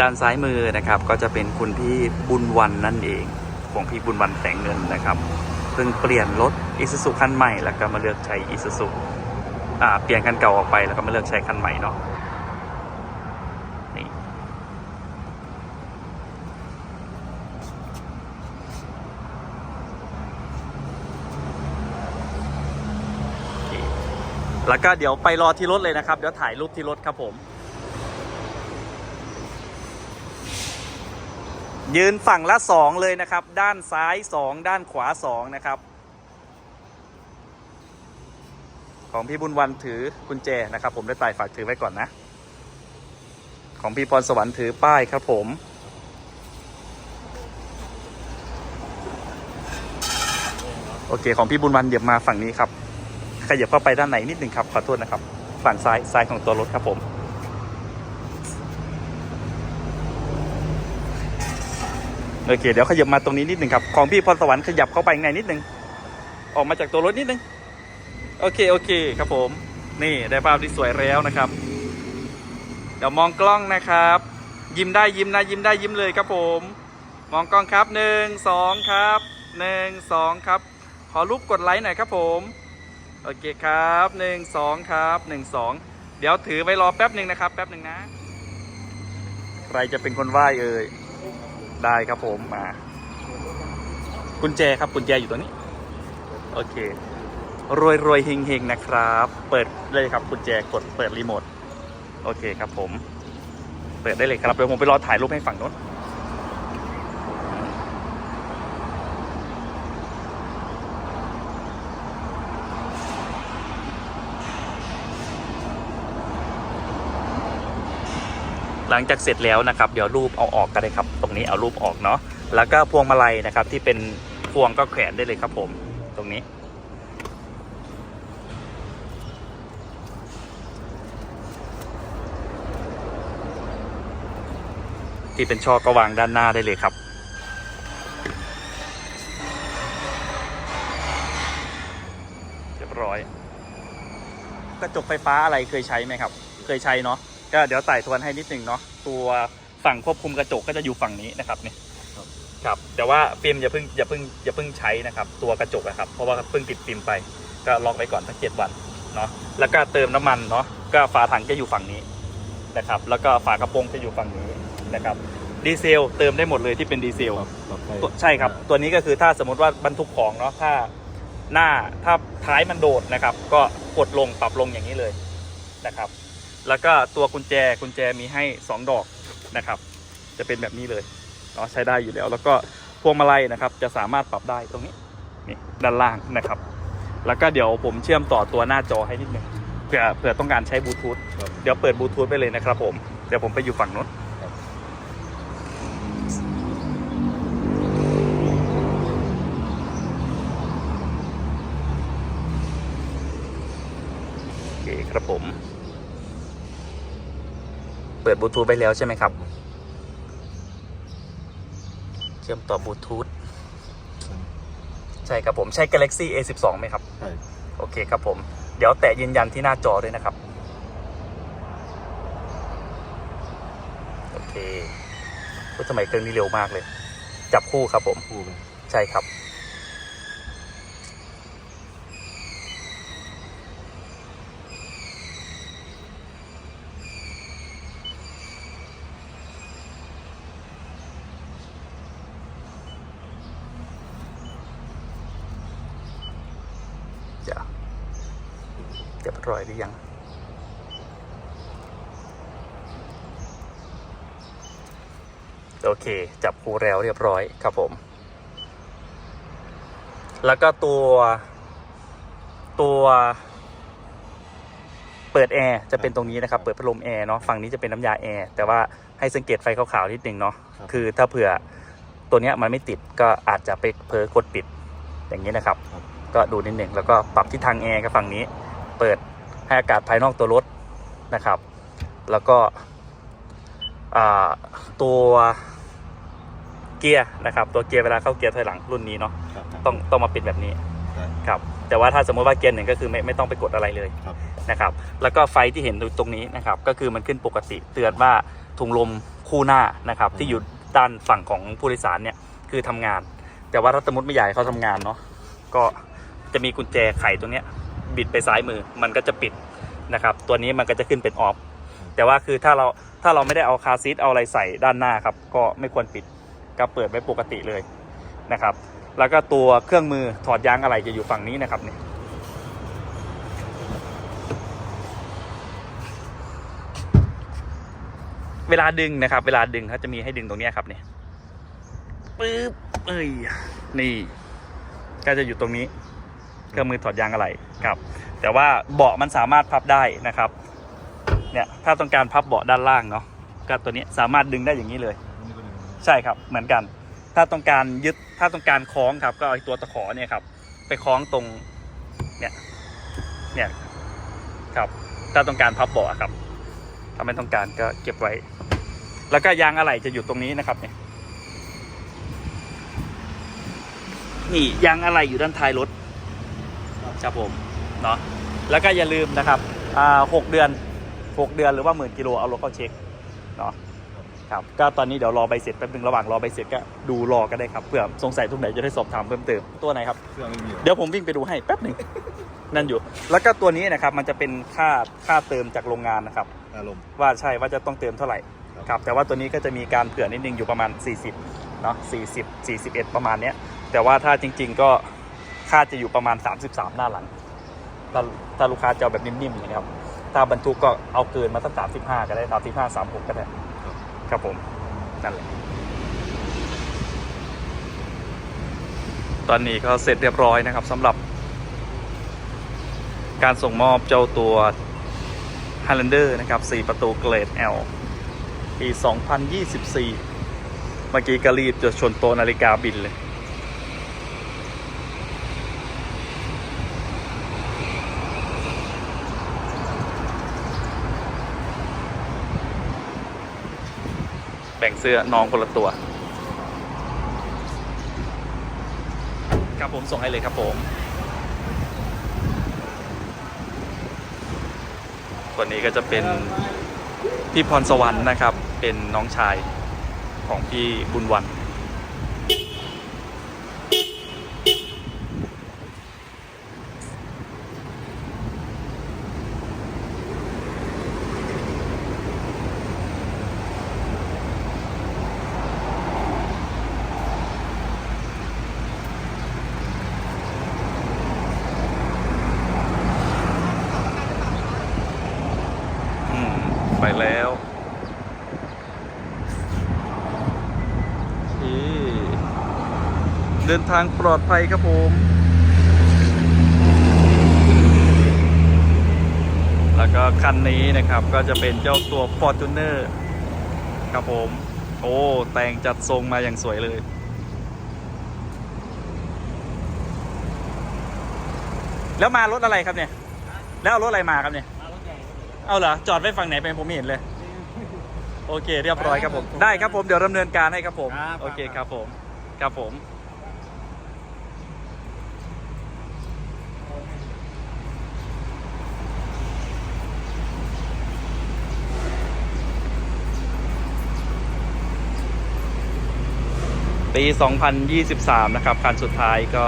ด้านซ้ายมือนะครับ ก็จะเป็นคุณพี่บุญวันนั่นเองของพี่บุญวันแสงเงินนะครับเพิ่งเปลี่ยนรถอิซูซุคันใหม่แล้วก็มาเลือกใช้อิซูซุอ่าเปลี่ยนคันเก่าออกไปแล้วก็มาเลือกใช้คันใหม่เนาะนี่แล้วก็เดี๋ยวไปรอที่รถเลยนะครับ เดี๋ยวถ่ายรูปที่รถครับผม ยืนฝั่งละสองเลยนะครับ ด้านซ้ายสองด้านขวาสองนะครับ ของพี่บุญวันถือกุญแจนะครับ ผมได้ตายฝากถือไว้ก่อนนะ ของพี่พรสวรรค์ถือป้ายครับผม โอเค ของพี่บุญวันเหยียบมาฝั่งนี้ครับขยับเข้าไปด้านไหนนิดหนึ่งครับขอโทษนะครับ ฝั่งซ้ายซ้ายของตัวรถครับผม โอเค เดี๋ยวขยับมาตรงนี้นิดหนึ่งครับ ของพี่พรสวรรค์ขยับเข้าไปในนิดหนึ่งออกมาจากตัวรถนิดหนึ่งโอเค โอเค ครับผม นี่ได้ภาพที่สวยแล้วนะครับ เดี๋ยวมองกล้องนะครับ ยิ้มได้ยิ้มนะยิ้มได้ยิ้มเลยครับผม มองกล้องครับหนึ่งสองครับหนึ่งสองครับ ขอรูปกดไลค์หน่อยครับผม โอเคครับหนึ่งสองครับหนึ่งสองเดี๋ยวถือไว้รอแป๊บหนึ่งนะครับ แป๊บหนึ่งนะ ใครจะเป็นคนไหว้เอ่ย ได้ครับผมมากุญแจครับกุญแจอยู่ตัวนี้ โอเค รวยรวยเฮงเฮงนะครับ เปิดเลยครับกุญแจกดเปิดรีโมทโอเคครับผม เปิดได้เลยครับเดี๋ยวผมไปรอถ่ายรูปให้ฝั่งโน้น หลังจากเสร็จแล้วนะครับ เดี๋ยวรูปเอาออกก็ได้ครับ ตรงนี้เอารูปออกเนาะแล้วก็พวงมาลัยนะครับ ที่เป็นพวงก็แขวนได้เลยครับ ผม ตรงนี้ ที่เป็นช่อก็วางด้านหน้าได้เลยครับเรียบร้อยกระจกไฟฟ้าอะไรเคยใช้ไหมครับ เคยใช้เนาะ ก็เดี๋ยวไต่ทวนให้นิดนึงเนาะตัวฝั่งควบคุมกระจกก็จะอยู่ฝั่งนี้นะครับเนี่ยครับแต่ว่าฟิล์มอย่าเพิ่งอย่าเพิ่งอย่าเพิ่งใช้นะครับ ตัวกระจกอะครับ เพราะว่าเพิ่งติดฟิล์มไป ก็ล็อกไว้ก่อนสักเจ็ดวันเนาะแล้วก็เติมน้ำมันเนาะก็ฝาถังจะอยู่ฝั่งนี้นะครับ แล้วก็ฝากระโปรงจะอยู่ฝั่งนี้นะครับดีเซลเติมได้หมดเลยที่เป็นดีเซลตัวใช่ครับ ตัวนี้ก็คือถ้าสมมติว่าบรรทุกของเนาะถ้าหน้าถ้าท้ายมันโดดนะครับ ก็กดลงปรับลงอย่างนี้เลยนะครับ แล้วก็ตัวกุญแจกุญแจมีให้ 2 ดอกนะครับ จะเป็นแบบนี้เลยเนาะใช้ได้อยู่แล้ว แล้วก็พวงมาลัยนะครับ จะสามารถปรับได้ตรงนี้นี่ด้านล่างนะครับ แล้วก็เดี๋ยวผมเชื่อมต่อตัวหน้าจอให้นิดนึงเผื่อเผื่อต้องการใช้บลูทูธเดี๋ยวเปิดบลูทูธไปเลยนะครับผมเดี๋ยวผมไปอยู่ฝั่งนู้นโอเคครับผม เปิดบลูทูธไปแล้วใช่ไหมครับ เชื่อมต่อบลูทูธใช่ครับผมใช้ Galaxy A12 ไหมครับ ใช่ โอเคครับผม เดี๋ยวแตะยืนยันที่หน้าจอด้วยนะครับ โอเคก็สมัยเครื่องนี้เร็วมากเลย จับคู่ครับผม คู่ไหมใช่ครับ รียบร้อยหรือยัง โอเค จับคู่แล้วเรียบร้อยครับผม แล้วก็ตัวตัวเปิดแอร์จะเป็นตรงนี้นะครับ เปิดพัดลมแอร์เนาะฝั่งนี้จะเป็นน้ำยาแอร์แต่ว่าให้สังเกตไฟขาวๆนิดนึงเนาะคือถ้าเผื่อตัวเนี้ยมันไม่ติดก็อาจจะไปเผลอกดปิดอย่างนี้นะครับครับ ก็ดูนิดหนึ่งแล้วก็ปรับทิศทางแอร์กับฝั่งนี้ เปิด ให้อากาศภายนอกตัวรถนะครับ แล้วก็อ่าตัวเกียร์นะครับตัวเกียร์เวลาเข้าเกียร์ถอยหลังรุ่นนี้เนาะครับต้องต้องมาเป็นแบบนี้ได้ครับแต่ว่าถ้าสมมติว่าเกียร์หนึ่งก็คือไม่ไม่ต้องไปกดอะไรเลยครับนะครับ แล้วก็ไฟที่เห็นตรงนี้นะครับ ก็คือมันขึ้นปกติเตือนว่าถุงลมคู่คู่หน้านะครับ ที่อยู่ด้านฝั่งของผู้โดยสารเนี่ยคือทำงาน แต่ว่าถ้าสมมติไม่อยากใหญ่เขาทำงานเนาะก็จะมีกุญแจไขตรงเนี้ย บิดไปซ้ายมือมันก็จะปิดนะครับ ตัวนี้มันก็จะขึ้นเป็นออฟแต่ว่าคือถ้าเราถ้าเราไม่ได้เอาคาซีทเอาอะไรใส่ด้านหน้าครับก็ไม่ควรปิดก็เปิดไว้ปกติเลยนะครับ แล้วก็ตัวเครื่องมือถอดยางอะไรจะอยู่ฝั่งนี้นะครับเนี่ยเวลาดึงนะครับ เวลาดึงเขาจะมีให้ดึงตรงนี้ครับเนี่ยปึ๊บเอ้ยนี่ ก็จะอยู่ตรงนี้ เครื่องมือถอดยางอะไรครับ แต่ว่าเบาะมันสามารถพับได้นะครับ เนี่ยถ้าต้องการพับเบาะด้านล่างเนาะก็ตัวนี้สามารถดึงได้อย่างนี้เลย ใช่ครับเหมือนกัน ถ้าต้องการยึดถ้าต้องการคล้องครับ ก็เอาตัวตะขอเนี่ยครับ ไปคล้องตรงเนี่ยเนี่ยครับ ถ้าต้องการพับเบาะครับ ถ้าไม่ต้องการก็เก็บไว้ แล้วก็ยางอะไหล่จะอยู่ตรงนี้นะครับเนี่ยนี่ยางอะไหล่อยู่ด้านท้ายรถ ครับผมเนาะแล้วก็อย่าลืมนะครับอ่าหกเดือนหกเดือนหรือว่าหมื่นกิโลเอารถเข้าเช็คเนาะครับก็ตอนนี้เดี๋ยวรอใบเสร็จแป๊บนึงระหว่างรอใบเสร็จก็ดูรอก็ได้ครับเพื่อสงสัยตรงไหนจะได้สอบถามเพิ่มเติมตัวไหนครับเครื่องไม่มีหรอเดี๋ยวผมวิ่งไปดูให้แป๊บหนึ่งนั่นอยู่ แล้วก็ตัวนี้นะครับมันจะเป็นค่าค่าเติมจากโรงงานนะครับ อารมณ์ ว่าใช่ว่าจะต้องเติมเท่าไหร่ครับ ครับแต่ว่าตัวนี้ก็จะมีการเผื่อนิดนึงอยู่ประมาณ 40เนาะ40 41 ประมาณเนี้ยแต่ว่าถ้าจริง ๆ ก็ ค่าจะอยู่ประมาณ 33 หน้าหลัง ถ้าถ้าลูกค้าจะเอาแบบนิ่มๆนะครับ ถ้าบรรทุกก็เอาเกินมาตั้ง35 ก็ได้ 35 36 ก็ได้ ครับผม นั่นแหละ ตอนนี้ก็เสร็จเรียบร้อยนะครับสำหรับการส่งมอบเจ้าตัว Highlander นะครับ 4 ประตูเกรด L ปี 2024 เมื่อกี้ก็รีบจะชนโตะนาฬิกาบินเลย แต่งเสื้อน้องคนละตัว ครับผมส่งให้เลยครับผมคนนี้ก็จะเป็นพี่พรสวรรค์นะครับ เป็นน้องชายของพี่บุญวัน อืม ไปแล้วนี่เดิน ทางปลอดภัยครับผมแล้วก็คันนี้นะครับก็จะเป็นเจ้าตัว Fortuner ครับผม โอ้ แต่งจัดทรงมาอย่างสวยเลย แล้วมารถอะไรครับเนี่ย แล้วเอารถอะไรมาครับเนี่ย เอาเหรอ จอดไว้ฝั่งไหนไปผมไม่เห็นเลย โอเค เรียบร้อยครับผม ได้ครับผม เดี๋ยวดำเนินการให้ครับผมครับโอเคครับผม ครับผม ปี 2023 นะครับ คันสุดท้ายก็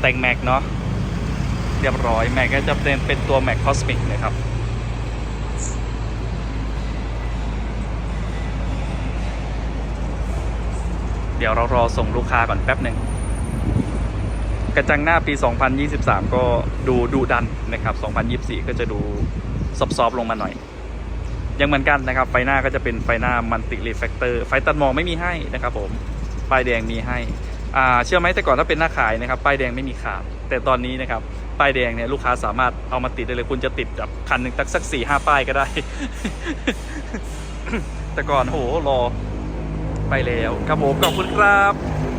แต่งแม็กเนาะเรียบร้อยแม็กก็จะเป็นเป็นตัวแม็กคอสมิกนะครับเดี๋ยวเรารอส่งลูกค้าก่อนแป๊บหนึ่ง กระจังหน้าปี 2023 ก็ดูดูดันนะครับ 2024 ก็จะดูซอฟๆลงมาหน่อย ยังเหมือนกันนะครับ ไฟหน้าก็จะเป็นไฟหน้ามันติรีเฟกเตอร์ ไฟตัดหมอกไม่มีให้นะครับผม ป้ายแดงมีให้อ่าเชื่อไหมแต่ก่อนถ้าเป็นหน้าขายนะครับป้ายแดงไม่มีขาดแต่ตอนนี้นะครับป้ายแดงเนี่ยลูกค้าสามารถเอามาติดได้เลยคุณจะติดแบบคันหนึ่งตักสักสี่ห้าป้ายก็ได้ แต่ก่อนโหรอไปแล้วครับผมขอบคุณครับ